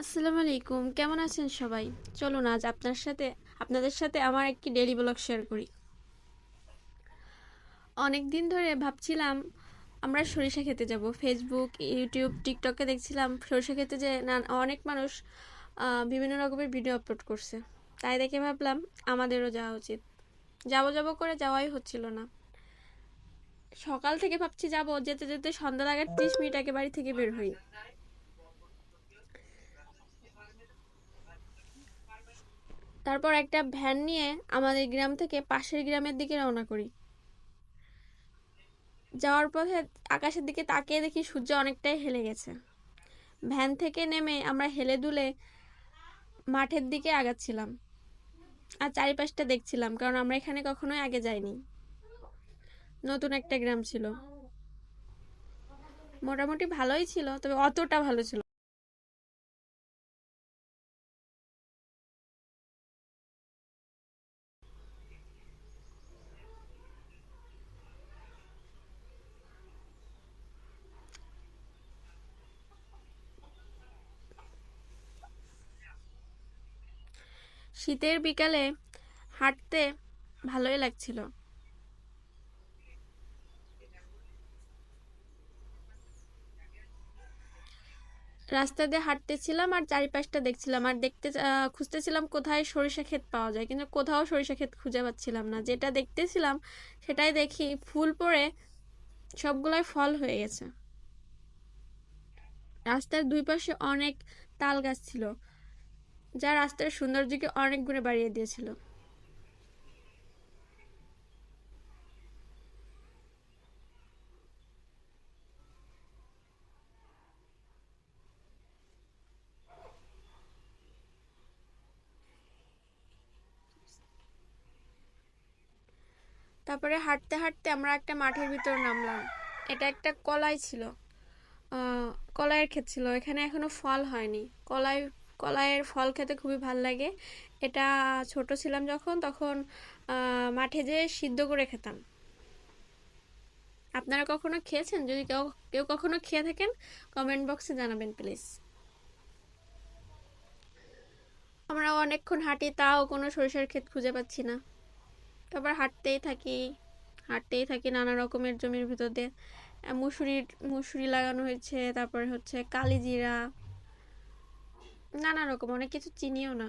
আসসালামু আলাইকুম। কেমন আছেন সবাই? চলুন আজ আপনার সাথে, আপনাদের সাথে আমার একটি ডেলি ব্লগ শেয়ার করি। অনেক দিন ধরে ভাবছিলাম, আমরা সরিষা খেতে যাব। ফেসবুক ইউটিউব টিকটকে দেখছিলাম সরিষা খেতে যে না অনেক মানুষ বিভিন্ন রকমের ভিডিও আপলোড করছে। তাই দেখে ভাবলাম আমাদেরও যাওয়া উচিত। যাব যাব করে যাওয়াই হচ্ছিল না। সকাল থেকে ভাবছি যাব, যেতে যেতে সন্ধ্যা লাগার ত্রিশ মিনিট আগে বাড়ি থেকে বের হই। তারপর একটা ভ্যান নিয়ে আমাদের গ্রাম থেকে পাশের গ্রামের দিকে রওনা করি। যাওয়ার পথে আকাশের দিকে তাকিয়ে দেখি সূর্য অনেকটাই হেলে গেছে। ভ্যান থেকে নেমে আমরা হেলে দুলে মাঠের দিকে আগাচ্ছিলাম আর চারিপাশটা দেখছিলাম, কারণ আমরা এখানে কখনোই আগে যাইনি। নতুন একটা গ্রাম ছিল। মোটামুটি ভালোই ছিল, তবে অতটা ভালো ছিল শীতের বিকালে হাঁটতে ভালোই লাগছিল। রাস্তা দিয়ে হাঁটতেছিলাম আর চারিপাশটা দেখছিলাম আর দেখতে খুঁজতেছিলাম কোথায় সরিষা ক্ষেত পাওয়া যায়, কিন্তু কোথাও সরিষা ক্ষেত খুঁজে পাচ্ছিলাম না। যেটা দেখতেছিলাম সেটাই দেখি ফুল পড়ে সবগুলাই ফল হয়ে গেছে। রাস্তার দুই পাশে অনেক তাল গাছ ছিল। যা রাস্তার সৌন্দর্যকে অনেক গুণে বাড়িয়ে দিয়েছিল। তারপরে হাঁটতে হাঁটতে আমরা একটা মাঠের ভিতর নামলাম। এটা একটা কলাই ছিল। কলাইয়ের ক্ষেত ছিল। এখানে এখনও ফল হয়নি। কলাই কলাইয়ের ফল খেতে খুবই ভালো লাগে। এটা ছোট ছিলাম যখন তখন মাঠে যেয়ে সিদ্ধ করে খেতাম। আপনারা কখনো খেয়েছেন? যদি কেউ কেউ কখনো খেয়ে থাকেন কমেন্ট বক্সে জানাবেন প্লিজ আমরা অনেকক্ষণ হাঁটি তাও কোনো সরিষার ক্ষেত খুঁজে পাচ্ছি না। তারপর হাঁটতেই থাকি হাঁটতেই থাকি নানা রকমের জমির ভিতর দিয়ে। আহ, মুসুরি মুসুরি লাগানো হয়েছে তারপরে হচ্ছে কালিজিরা নানা রকম, অনেক কিছু চিনিও না।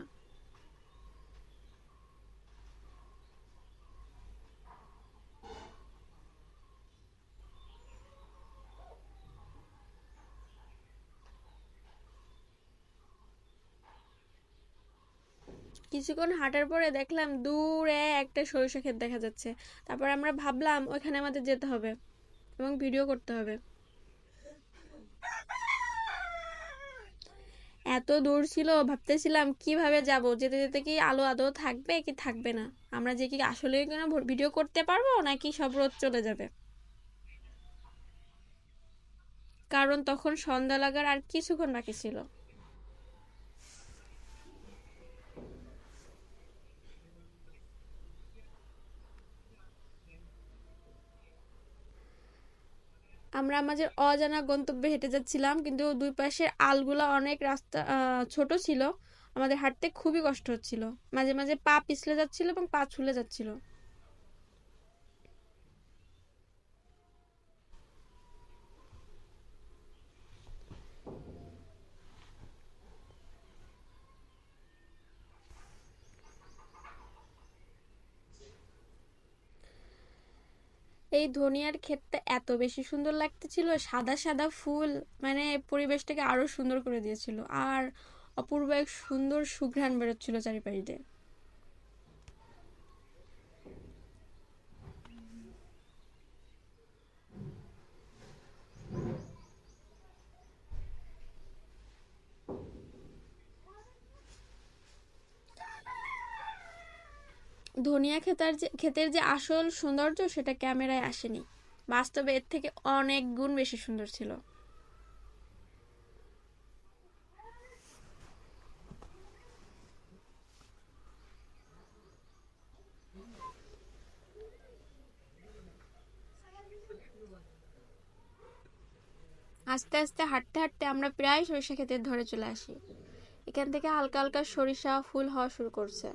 কিছুক্ষণ হাঁটার পরে দেখলাম দূরে একটা সরিষা ক্ষেত দেখা যাচ্ছে। তারপর আমরা ভাবলাম ওইখানে আমাদের যেতে হবে এবং ভিডিও করতে হবে। এত দূর ছিল, ভাবতেছিলাম কীভাবে যাব? যেতে যেতে কি আলো আদৌ থাকবে কি থাকবে না? আমরা যে কি আসলে কোনো ভিডিও করতে পারব নাকি সব রোদ চলে যাবে? কারণ তখন সন্ধ্যা লাগার আর কিছুক্ষণ বাকি ছিল। আমরা আমাদের অজানা গন্তব্যে হেঁটে যাচ্ছিলাম, কিন্তু দুই পাশের আলগুলা অনেক রাস্তা ছোট ছিল। আমাদের হাঁটতে খুবই কষ্ট হচ্ছিল। মাঝে মাঝে পা পিছলে যাচ্ছিল এবং পা ছুলে যাচ্ছিল। এই ধনিয়ার ক্ষেতটা এত বেশি সুন্দর লাগতেছিল, সাদা সাদা ফুল মানে পরিবেশটাকে আরও সুন্দর করে দিয়েছিল। আর অপূর্ব এক সুন্দর সুঘ্রাণ বেরোচ্ছিল চারিপাশ। ধনিয়া ক্ষেতার যে, ক্ষেতের যে আসল সৌন্দর্য সেটা ক্যামেরায় আসেনি। বাস্তবে এর থেকে অনেক গুণ বেশি সুন্দর ছিল। আস্তে আস্তে হাঁটতে হাঁটতে আমরা প্রায় সরিষা ক্ষেতের ধরে চলে আসি। এখান থেকে হালকা হালকা সরিষা ফুল হওয়া শুরু করছে।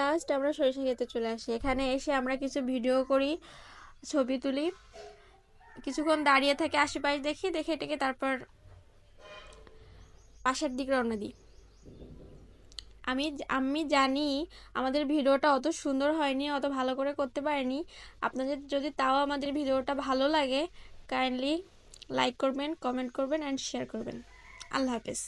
লাস্ট আমরা সরিষা খেতে চলে আসি। এখানে এসে আমরা কিছু ভিডিও করি, ছবি তুলি। কিছুক্ষণ দাঁড়িয়ে থাকে আশেপাশে দেখি, দেখে টেকে তারপর পাশের দিকে রওনা দিই। আমি আমি জানি আমাদের ভিডিওটা অত সুন্দর হয়নি, অত ভালো করে করতে পারিনি। আপনাদের যদি তাও আমাদের ভিডিওটা ভালো লাগে কাইন্ডলি লাইক করবেন কমেন্ট করবেন অ্যান্ড শেয়ার করবেন। আল্লাহ হাফেজ।